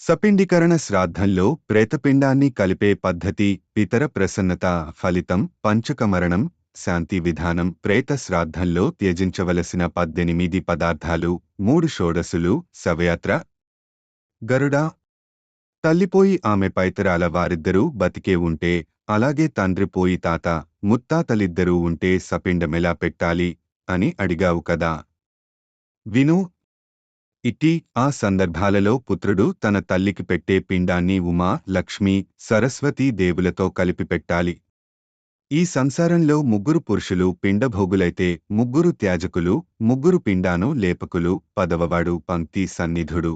సపిండీకరణ శ్రాద్ధంలో ప్రేతపిండాన్ని కలిపే పద్ధతి పితర ప్రసన్నత ఫలితం పంచకమరణం శాంతి విధానం ప్రేత శ్రాద్ధంలో త్యజించవలసిన పద్దెనిమిది పదార్థాలు మూడు షోడసులు శవయాత్ర. గరుడ. తల్లిపోయి ఆమె పైతరాల వారిద్దరూ బతికే ఉంటే అలాగే తండ్రిపోయి తాత ముత్తాతలిద్దరూ ఉంటే సపిండమెలా పెట్టాలి అని అడిగావు కదా. విను. ఇట్టి ఆ సందర్భాలలో పుత్రుడు తన తల్లికి పెట్టే పిండాన్ని ఉమా లక్ష్మి సరస్వతీ దేవులతో కలిపి పెట్టాలి. ఈ సంసారంలో ముగ్గురు పురుషులు పిండభోగులైతే ముగ్గురు త్యాజకులు ముగ్గురు పిండాను లేపకులు పదవవాడు పంక్తి సన్నిధుడు.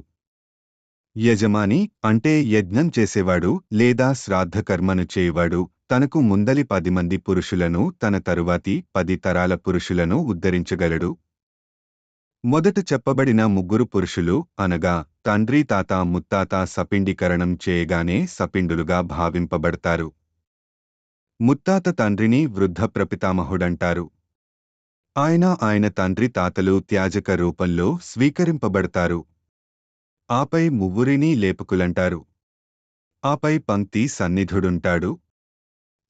యజమాని అంటే యజ్ఞం చేసేవాడు లేదా శ్రాద్ధకర్మను చేయవాడు తనకు ముందలి పది మంది పురుషులను తన తరువాతి పది తరాల పురుషులను ఉద్ధరించగలడు. మొదట చెప్పబడిన ముగ్గురు పురుషులు అనగా తండ్రి తాత ముత్తాత సపిండీకరణం చేయగానే సపిండులుగా భావింపబడతారు. ముత్తాత తండ్రిని వృద్ధ ప్రపితామహుడంటారు. ఆయన ఆయన తండ్రి తాతలు త్యాజక రూపంలో స్వీకరింపబడతారు. ఆపై మువ్వురిని లేపుకులంటారు. ఆపై పంక్తి సన్నిధుడుంటాడు.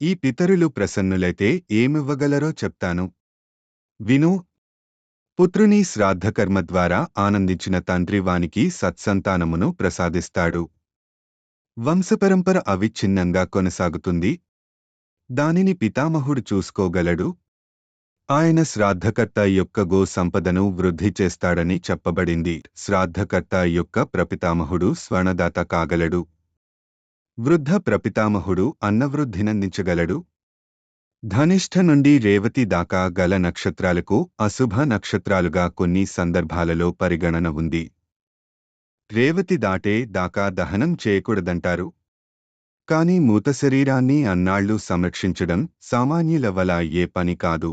ఈ పితరులు ప్రసన్నులైతే ఏమివ్వగలరో చెప్తాను. విను పుత్రుని శ్రాద్ధకర్మ ద్వారా ఆనందించిన తండ్రి వానికి సత్సంతానమును ప్రసాదిస్తాడు. వంశపరంపర అవిచ్ఛిన్నంగా కొనసాగుతుంది. దానిని పితామహుడు చూసుకోగలడు. ఆయన శ్రాద్ధకర్త యొక్క గో సంపదను వృద్ధి చేస్తాడని చెప్పబడింది. శ్రాద్ధకర్త యొక్క ప్రపితామహుడు స్వర్ణదాత కాగలడు. వృద్ధ ప్రపితామహుడు అన్నవృద్ధినందించగలడు. ధనిష్ఠ నుండి రేవతి దాకా గల నక్షత్రాలకు అశుభ నక్షత్రాలుగా కొన్ని సందర్భాలలో పరిగణన ఉంది. రేవతి దాటే దాకా దహనం చేయకూడదంటారు. కాని మూత శరీరాన్ని అన్నాళ్ళు సంరక్షించడం సామాన్యుల వల ఏ పని కాదు.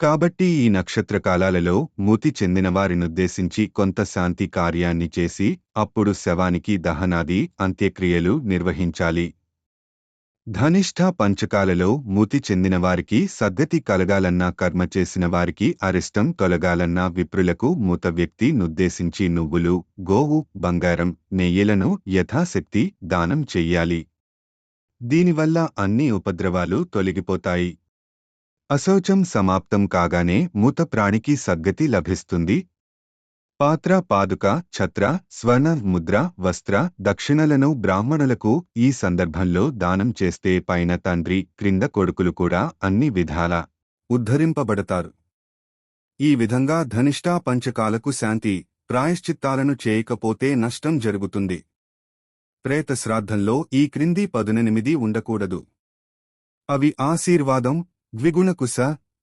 కాబట్టి ఈ నక్షత్రకాలాలలో మూతి చెందినవారినుద్దేశించి కొంత శాంతి కార్యాన్ని చేసి అప్పుడు శవానికి దహనాది అంత్యక్రియలు నిర్వహించాలి. ధనిష్ఠ పంచకాలలో మూతి చెందినవారికి సద్గతి కలగాలన్నా కర్మ చేసిన వారికి అరిష్టం తొలగాలన్నా విప్రులకు మూత వ్యక్తి నుద్దేశించి నువ్వులు గోవు బంగారం నెయ్యిలను యథాశక్తి దానం చెయ్యాలి. దీనివల్ల అన్ని ఉపద్రవాలు తొలగిపోతాయి. అశౌచం సమాప్తం కాగానే మూత ప్రాణికి సద్గతి లభిస్తుంది. పాత్ర పాదుక ఛత్ర స్వర్ణ ముద్ర వస్త్ర దక్షిణలను బ్రాహ్మణులకు ఈ సందర్భంలో దానం చేస్తే పైన తండ్రి క్రింద కొడుకులు కూడా అన్ని విధాల ఉద్ధరింపబడతారు. ఈ విధంగా ధనిష్టా పంచకాలకు శాంతి ప్రాయశ్చిత్తాలను చేయకపోతే నష్టం జరుగుతుంది. ప్రేత శ్రాద్ధంలో ఈ క్రింది పదునెనిమిది ఉండకూడదు. అవి ఆశీర్వాదం ద్విగుణకుశ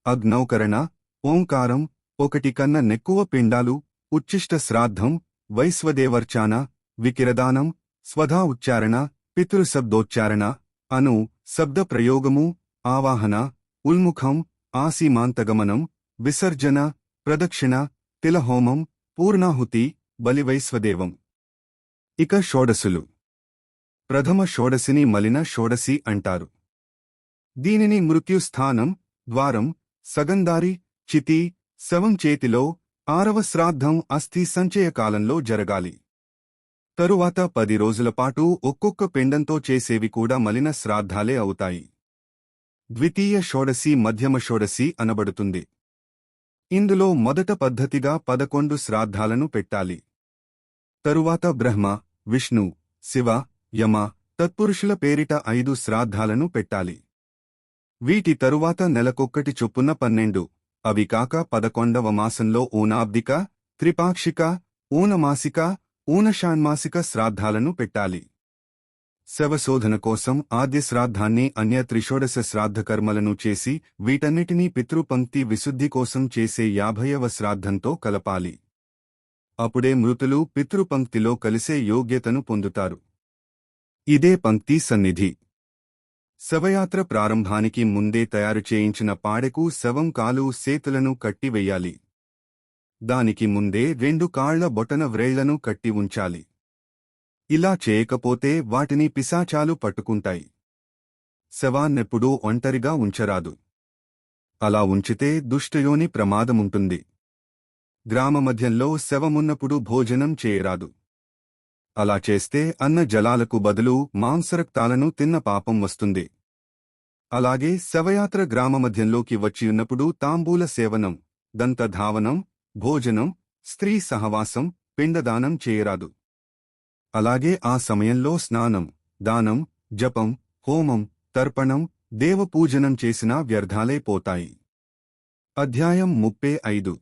అగ్నౌకరణ ఓంకారం ఒకటి కన్న నెక్కువ పిండాలు ఉచ్ఛిష్ట శ్రాద్ధం వైశ్వదేవర్చాన వికిరదానం స్వధా ఉచ్చారణ పితృశబ్దోచ్చారణ అను శబ్ద ప్రయోగము ఆవాహన ఉల్ముఖం ఆసీమాంతగమనం విసర్జన ప్రదక్షిణ తిలహోమం పూర్ణాహుతి బలివైశ్వదేవం ఇక షోడసులు ప్రథమ షోడసిని మలిన షోడసి అంటారు. దీనిని మృత్యుస్థానం ద్వారం సగందారి చితి శవం చేతిలో ఆరవ శ్రాద్ధం అస్థి సంచయ కాలంలో జరగాలి. తరువాత పది రోజుల పాటు ఒక్కొక్క పిండంతో చేసేవి కూడా మలిన శ్రాద్ధాలే అవుతాయి. ద్వితీయ షోడసి మధ్యమ షోడసి అనబడుతుంది. ఇందులో మొదట పద్ధతిగా పదకొండు శ్రాద్ధాలను పెట్టాలి. తరువాత బ్రహ్మ విష్ణు శివ యమ తత్పురుషుల పేరిట ఐదు శ్రాద్ధాలను పెట్టాలి. వీటి తరువాత నెలకొక్కటి చొప్పున పన్నెండు అవి కాక పదకొండవ మాసంలో ఊనాబ్దిక త్రిపాక్షిక ఊనమాసిక ఊనషాన్మాసిక శ్రాద్ధాలను పెట్టాలి. శవశోధన కోసం ఆద్య శ్రాద్ధాన్ని అన్య త్రిషోడశ శ్రాద్ధకర్మలను చేసి వీటన్నిటినీ పితృపంక్తి విశుద్ధి కోసం చేసే యాభైవ శ్రాద్ధంతో కలపాలి. అప్పుడే మృతులు పితృపంక్తిలో కలిసే యోగ్యతను పొందుతారు. ఇదే పంక్తి సన్నిధి. శవయాత్ర ప్రారంభానికి ముందే తయారు చేయించిన పాడెకు శవం కాలు సేతులను కట్టివెయ్యాలి దానికి ముందే రెండు కాళ్ళ బొటన వ్రేళ్ళను కట్టి ఉంచాలి. ఇలా చేయకపోతే వాటిని పిశాచాలు పట్టుకుంటాయి. శవాన్నెప్పుడూ ఒంటరిగా ఉంచరాదు. అలా ఉంచితే దుష్టయోని ప్రమాదముంటుంది. గ్రామ మధ్యంలో శవమున్నప్పుడు భోజనం చేయరాదు. అలా చేస్తే అన్న జలాలకు బదులు మాంసరక్తాలను తిన్న పాపం వస్తుంది. అలాగే శవయాత్ర గ్రామమధ్యంలోకి వచ్చియున్నప్పుడు తాంబూల సేవనం దంతధావనం భోజనం స్త్రీ సహవాసం పిండదానం చేయరాదు. అలాగే ఆ సమయంలో స్నానం దానం జపం హోమం తర్పణం దేవపూజనం చేసినా వ్యర్థాలే పోతాయి. అధ్యాయం ముప్పై ఐదు.